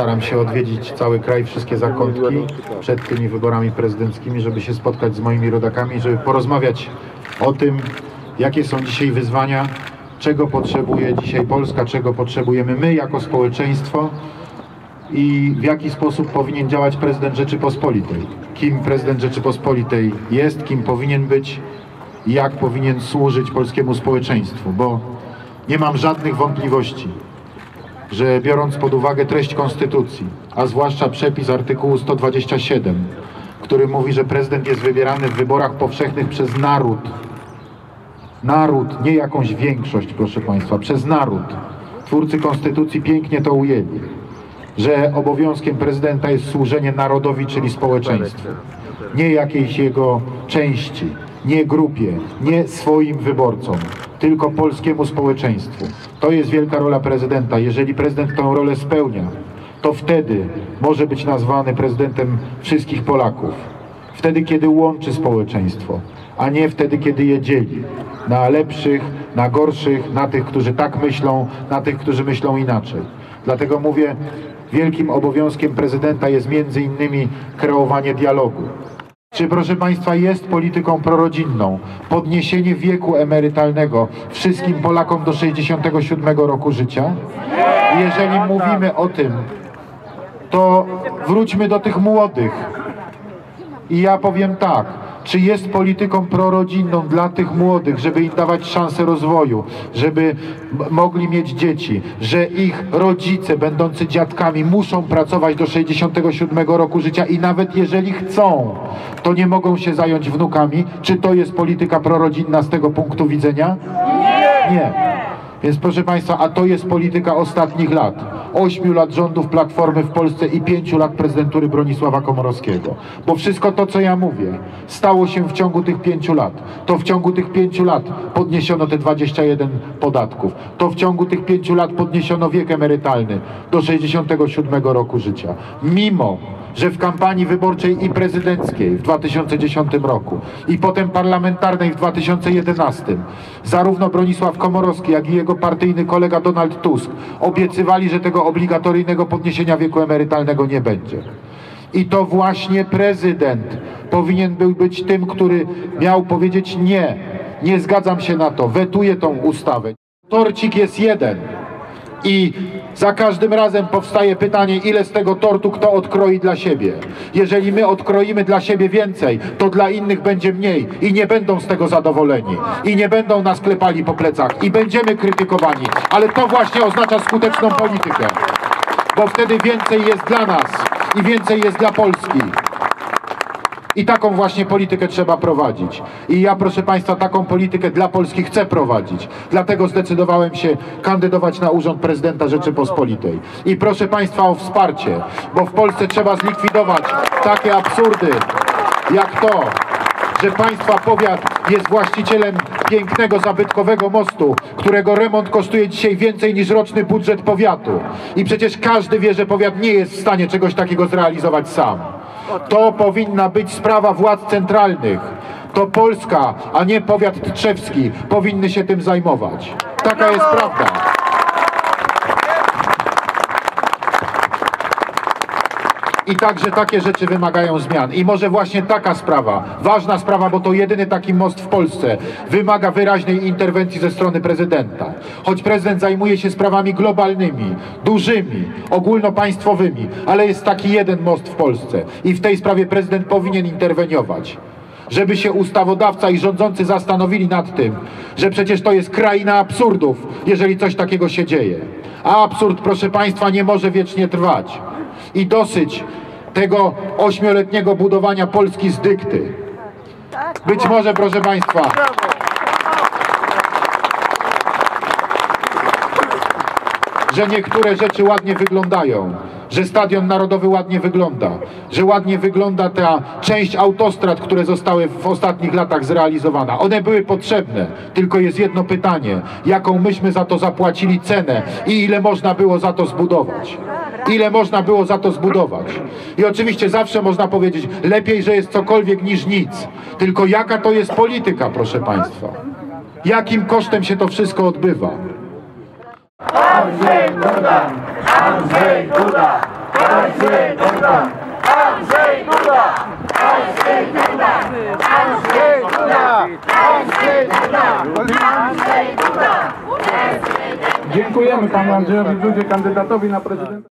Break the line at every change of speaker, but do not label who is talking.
Staram się odwiedzić cały kraj, wszystkie zakątki przed tymi wyborami prezydenckimi, żeby się spotkać z moimi rodakami, żeby porozmawiać o tym, jakie są dzisiaj wyzwania, czego potrzebuje dzisiaj Polska, czego potrzebujemy my jako społeczeństwo i w jaki sposób powinien działać prezydent Rzeczypospolitej. Kim prezydent Rzeczypospolitej jest, kim powinien być i jak powinien służyć polskiemu społeczeństwu, bo nie mam żadnych wątpliwości, że biorąc pod uwagę treść Konstytucji, a zwłaszcza przepis artykułu 127, który mówi, że prezydent jest wybierany w wyborach powszechnych przez naród, naród, nie jakąś większość, proszę Państwa, przez naród. Twórcy Konstytucji pięknie to ujęli, że obowiązkiem prezydenta jest służenie narodowi, czyli społeczeństwu, nie jakiejś jego części, nie grupie, nie swoim wyborcom, tylko polskiemu społeczeństwu. To jest wielka rola prezydenta. Jeżeli prezydent tę rolę spełnia, to wtedy może być nazwany prezydentem wszystkich Polaków. Wtedy, kiedy łączy społeczeństwo, a nie wtedy, kiedy je dzieli. Na lepszych, na gorszych, na tych, którzy tak myślą, na tych, którzy myślą inaczej. Dlatego mówię, wielkim obowiązkiem prezydenta jest między innymi kreowanie dialogu. Czy proszę Państwa jest polityką prorodzinną podniesienie wieku emerytalnego wszystkim Polakom do 67 roku życia? Jeżeli mówimy o tym, to wróćmy do tych młodych. I ja powiem tak, czy jest polityką prorodzinną dla tych młodych, żeby im dawać szansę rozwoju, żeby mogli mieć dzieci, że ich rodzice, będący dziadkami, muszą pracować do 67 roku życia i nawet jeżeli chcą, to nie mogą się zająć wnukami. Czy to jest polityka prorodzinna z tego punktu widzenia? Nie. Nie. Więc proszę Państwa, a to jest polityka ostatnich lat. Ośmiu lat rządów Platformy w Polsce i pięciu lat prezydentury Bronisława Komorowskiego. Bo wszystko to, co ja mówię, stało się w ciągu tych pięciu lat. To w ciągu tych pięciu lat podniesiono te 21 podatków. To w ciągu tych pięciu lat podniesiono wiek emerytalny do 67 roku życia. Mimo że w kampanii wyborczej i prezydenckiej w 2010 roku i potem parlamentarnej w 2011 zarówno Bronisław Komorowski, jak i jego partyjny kolega Donald Tusk obiecywali, że tego obligatoryjnego podniesienia wieku emerytalnego nie będzie. I to właśnie prezydent powinien był być tym, który miał powiedzieć nie, nie zgadzam się na to, wetuję tą ustawę. Torcik jest jeden i za każdym razem powstaje pytanie, ile z tego tortu kto odkroi dla siebie. Jeżeli my odkroimy dla siebie więcej, to dla innych będzie mniej i nie będą z tego zadowoleni. I nie będą nas klepali po plecach i będziemy krytykowani. Ale to właśnie oznacza skuteczną politykę. Bo wtedy więcej jest dla nas i więcej jest dla Polski. I taką właśnie politykę trzeba prowadzić. I ja, proszę Państwa, taką politykę dla Polski chcę prowadzić. Dlatego zdecydowałem się kandydować na urząd prezydenta Rzeczypospolitej. I proszę Państwa o wsparcie, bo w Polsce trzeba zlikwidować takie absurdy jak to, że Państwa powiat jest właścicielem pięknego, zabytkowego mostu, którego remont kosztuje dzisiaj więcej niż roczny budżet powiatu. I przecież każdy wie, że powiat nie jest w stanie czegoś takiego zrealizować sam. To powinna być sprawa władz centralnych. To Polska, a nie powiat tczewski powinny się tym zajmować. Taka jest prawda. I także takie rzeczy wymagają zmian. I może właśnie taka sprawa, ważna sprawa, bo to jedyny taki most w Polsce, wymaga wyraźnej interwencji ze strony prezydenta. Choć prezydent zajmuje się sprawami globalnymi, dużymi, ogólnopaństwowymi, ale jest taki jeden most w Polsce. I w tej sprawie prezydent powinien interweniować żeby się ustawodawca i rządzący zastanowili nad tym, że przecież to jest kraina absurdów, jeżeli coś takiego się dzieje. A absurd, proszę Państwa, nie może wiecznie trwać. I dosyć tego ośmioletniego budowania Polski z dykty. Być może, proszę Państwa, że niektóre rzeczy ładnie wyglądają, że Stadion Narodowy ładnie wygląda, że ładnie wygląda ta część autostrad, które zostały w ostatnich latach zrealizowane. One były potrzebne, tylko jest jedno pytanie, jaką myśmy za to zapłacili cenę i ile można było za to zbudować. Ile można było za to zbudować. I oczywiście zawsze można powiedzieć, lepiej, że jest cokolwiek niż nic. Tylko jaka to jest polityka, proszę Państwa? Jakim kosztem się to wszystko odbywa?
Andrzej Duda! Andrzej Duda! Dziękujemy panu Andrzejowi Dudzie, kandydatowi na prezydenta.